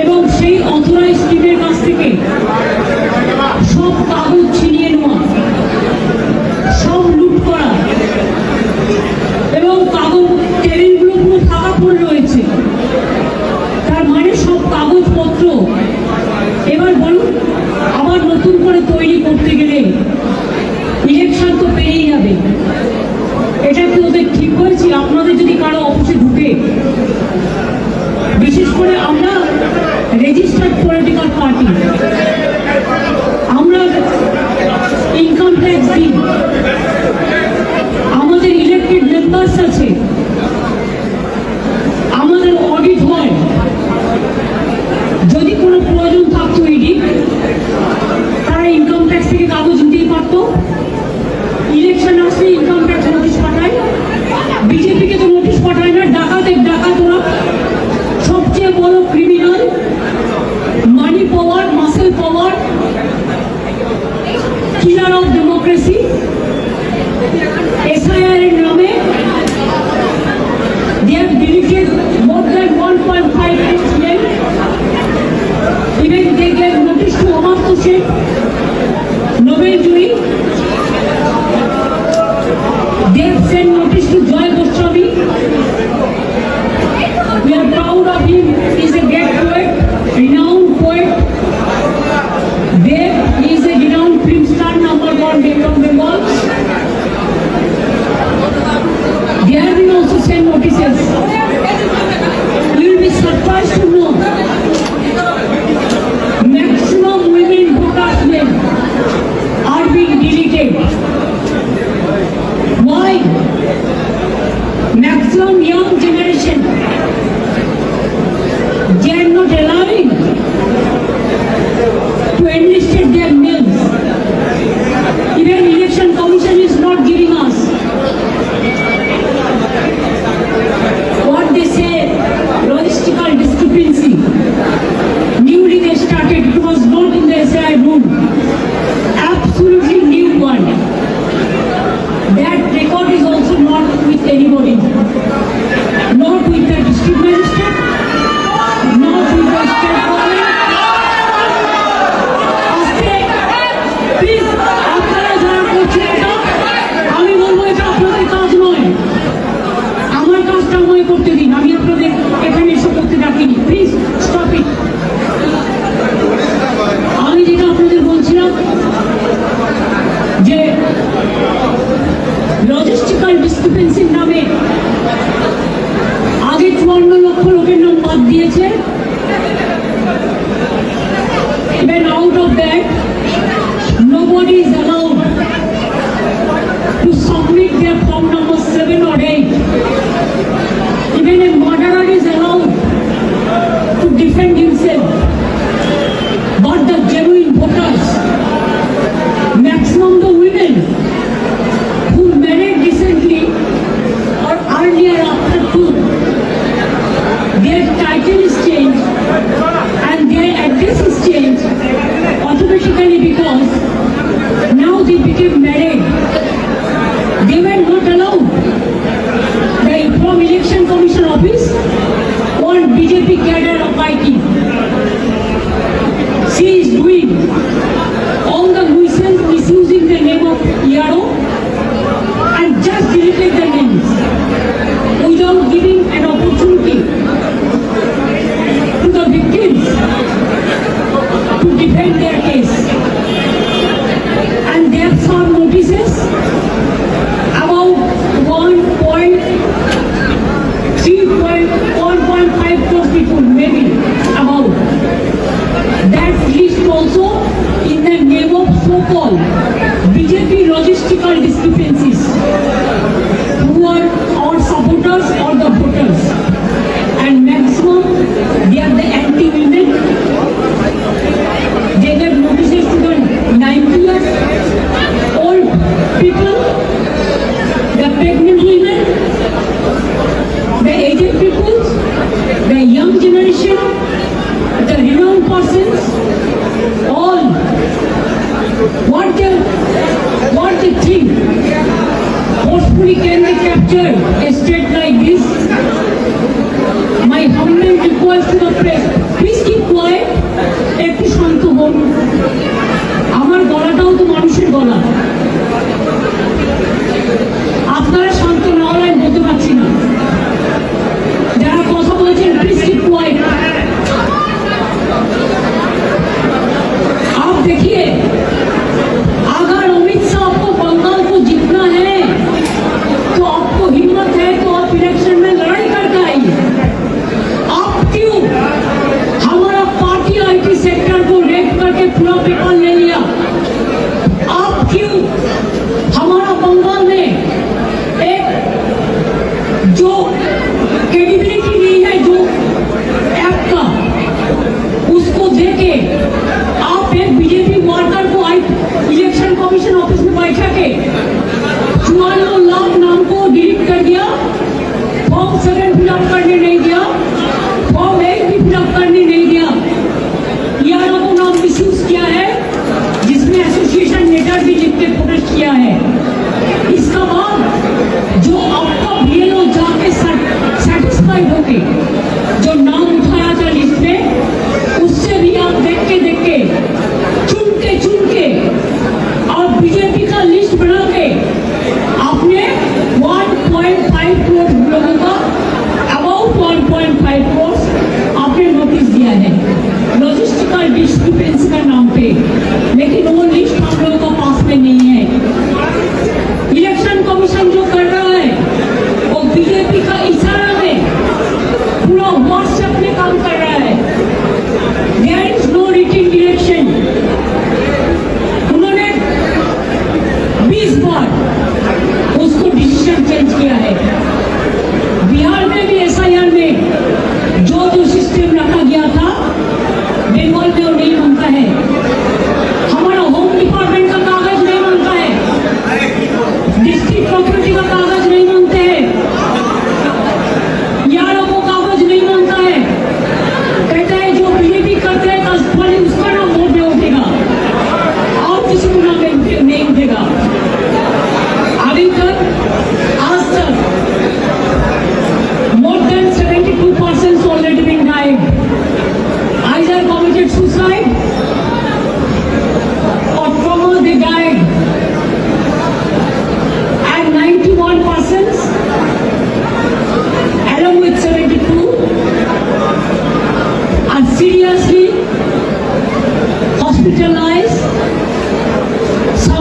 এবং সেই অধরাই people power, killer of democracy, SIR in Rame. They have deleted more than 1.5 million. Even they get they started, it was not in the SI room. Absolutely হবে আগে চুয়ান্ন লক্ষ লোকের নাম বাদ দিয়েছে এবার out of that nobody is allowed to submit their form number 7 or 8 even a Modi became married, they were not allowed. The from election commission office, one BJP cadre of my team. She is doing all the nuisance misusing the name of ERO and just deleted the name. forcefully can be capture a state like this? My humble request to the press, please keep quiet, একটু শান্ত হন আমার গলাটাও তো মানুষের গলা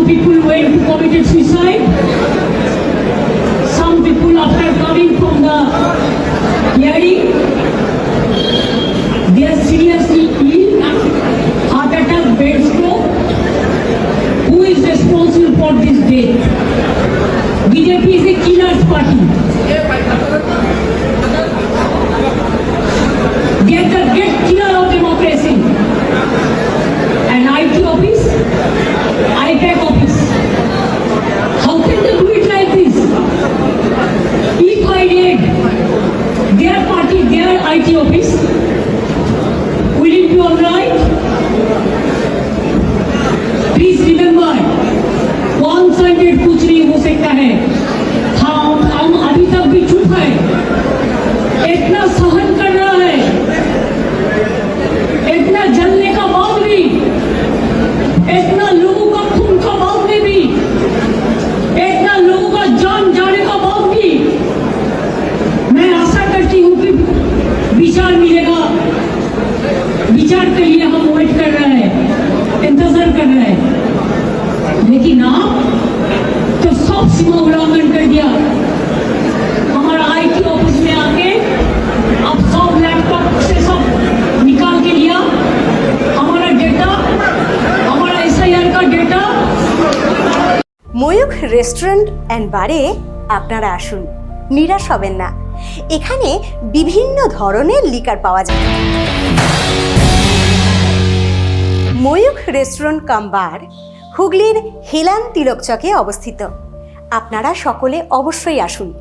Some people went to committed suicide. Some people after coming from the hearing, they are seriously ill, heart attack, bed stroke. Who is responsible for this death? BJP is a killer's party. पेट पूछ रही हो सकता है। हाँ हम अभी तक भी चुप है। इतना सहन कर रहा है। इतना जलने का बावजूद भी। इतना রেস্টুরেন্ট অ্যান্ড বারে আপনারা আসুন। নিরাশ হবেন না। এখানে বিভিন্ন ধরনের লিকার পাওয়া যায়। ময়ূখ রেস্টুরেন্ট কাম বার হুগলির হেলান তিলকচকে অবস্থিত। আপনারা সকলে অবশ্যই আসুন।